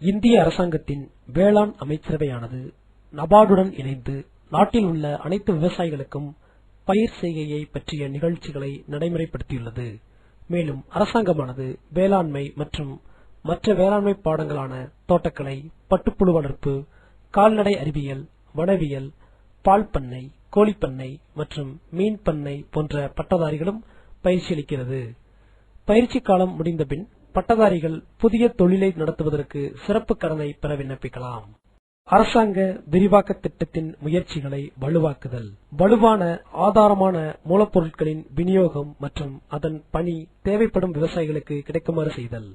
இந்திய அரசாங்கத்தின் வேளாண் அமைச்சரவையானது நபார்டுடன் இணைந்து நாட்டில் உள்ள அனைத்து விவசாயிகளுக்கும் பயிர் செய்கையை பற்றிய நிகழ்ச்சிகளை நடைமுறைப்படுத்தியுள்ளது. மேலும் அரசாங்கமானது வேளாண்மை மற்றும் மற்ற வேளாண்மை பாடங்களான தோட்டக்கலை பட்டுப்புழு வளர்ப்பு கால்நடை அறிவியல் வனவியல் பால் பண்ணை கோழிப்பண்ணை மற்றும் மீன் பண்ணை போன்ற பட்டதாரிகளும் பயிற்சி அளிக்கிறது. பயிற்சி காலம் முடிந்தபின் பட்டதாரிகள் புதிய தொழிலை நடத்துவதற்கு சிறப்பு கடனை பெற விண்ணப்பிக்கலாம். அரசாங்க விரிவாக்க திட்டத்தின் முயற்சிகளை வலுவாக்குதல். வலுவான ஆதாரமான மூலப்பொருட்களின் விநியோகம் மற்றும் அதன் பணி தேவைப்படும் விவசாயிகளுக்கு கிடைக்குமாறு செய்தல்.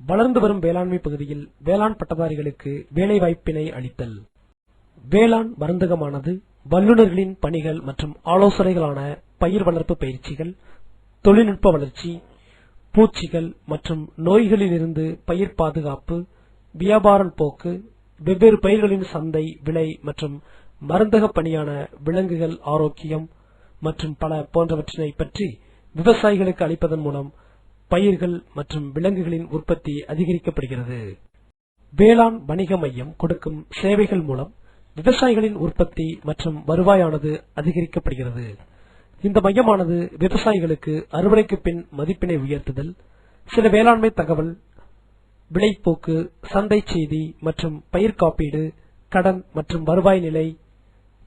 வளர்ந்து வரும் வேளாண்மை பகுதியில் வேளாண் பட்டதாரிகளுக்கு வேலைவாய்ப்பினை அளித்தல். வேளாண் மருந்தகமானது வல்லுநர்களின் பணிகள் மற்றும் ஆலோசனைகளான பயிர் வளர்ப்பு பயிற்சிகள் தொழில்நுட்ப வளர்ச்சி பூச்சிகள் மற்றும் நோய்களிலிருந்து பயிர் பாதுகாப்பு வியாபாரம் போக்கு வெவ்வேறு பயிர்களின் சந்தை விலை மற்றும் மருந்தக பணியான விலங்குகள் ஆரோக்கியம் மற்றும் பல போன்றவற்றினை பற்றி விவசாயிகளுக்கு அளிப்பதன் மூலம் பயிர்கள் மற்றும் விலங்குகளின் உற்பத்தி அதிகரிக்கப்படுகிறது. வேளாண் வணிக மையம் கொடுக்கும் சேவைகள் மூலம் விவசாயிகளின் உற்பத்தி மற்றும் வருவாயானது அதிகரிக்கப்படுகிறது. இந்த மையமானது விவசாயிகளுக்கு அறுவடைக்கு பின் மதிப்பினை உயர்த்துதல் சில வேளாண்மை தகவல் விளைப்போக்கு சந்தை செய்தி மற்றும் பயிர் காப்பீடு கடன் மற்றும் வருவாய் நிலை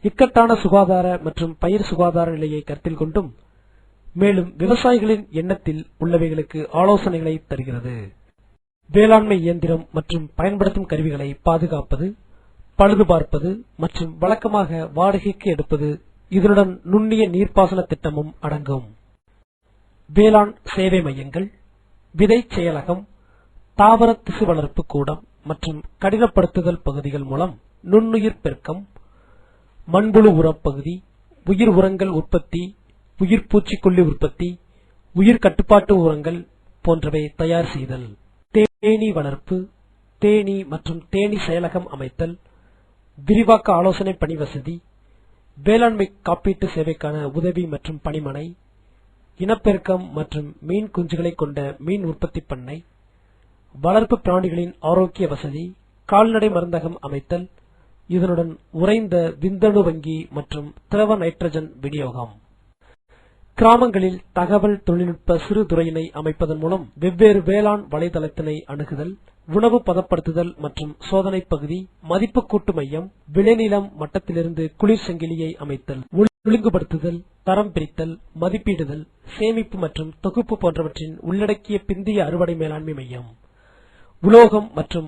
இக்கட்டான சுகாதார மற்றும் பயிர் சுகாதார நிலையை கருத்தில் கொண்டும் மேலும் விவசாயிகளின் எண்ணத்தில் உள்ளவைகளுக்கு ஆலோசனைகளை தருகிறது. வேளாண்மை இயந்திரம் மற்றும் பயன்படுத்தும் கருவிகளை பாதுகாப்பது பழுது பார்ப்பது மற்றும் வழக்கமாக வாடகைக்கு எடுப்பது இதனுடன் நுண்ணிய நீர்ப்பாசன திட்டமும் அடங்கும். வேளாண் சேவை மையங்கள் விதை செயலகம் தாவர திசு வளர்ப்பு கூடம் மற்றும் கடினப்படுத்துதல் பகுதிகள் மூலம் நுண்ணுயிர் பெருக்கம் மண்புழு உரப் பகுதி உயிர் உரங்கள் உற்பத்தி உயிர் பூச்சிக்கொல்லி உற்பத்தி உயிர் கட்டுப்பாட்டு உரங்கள் போன்றவை தயார் செய்தல். தேனீ வளர்ப்பு தேனீ மற்றும் தேனீ செயலகம் அமைத்தல் விரிவாக்க ஆலோசனை பணி வசதி வேளாண்மை காப்பீட்டு சேவைக்கான உதவி மற்றும் பணிமனை இனப்பெருக்கம் மற்றும் மீன் குஞ்சுகளை கொண்ட மீன் உற்பத்தி பண்ணை வளர்ப்பு பிராணிகளின் ஆரோக்கிய வசதி கால்நடை மருந்தகம் அமைத்தல் இதனுடன் உறைந்த விந்தணு வங்கி மற்றும் திரவ நைட்ரஜன் விநியோகம். கிராமங்களில் தகவல் தொழில்நுட்ப சிறு துறையினை அமைப்பதன் மூலம் வெவ்வேறு வேளாண் வலைதளத்தினை அணுகுதல் உணவு பதப்படுத்துதல் மற்றும் சோதனை பகுதி மதிப்பு கூட்டு மையம் விளைநிலம் மட்டத்திலிருந்து குளிர் சங்கிலியை அமைத்தல் ஒழுங்குபடுத்துதல் தரம் பிரித்தல் மதிப்பீடுதல் சேமிப்பு மற்றும் தொகுப்பு போன்றவற்றின் உள்ளடக்கிய பிந்திய அறுவடை மேலாண்மை மையம். உலோகம் மற்றும்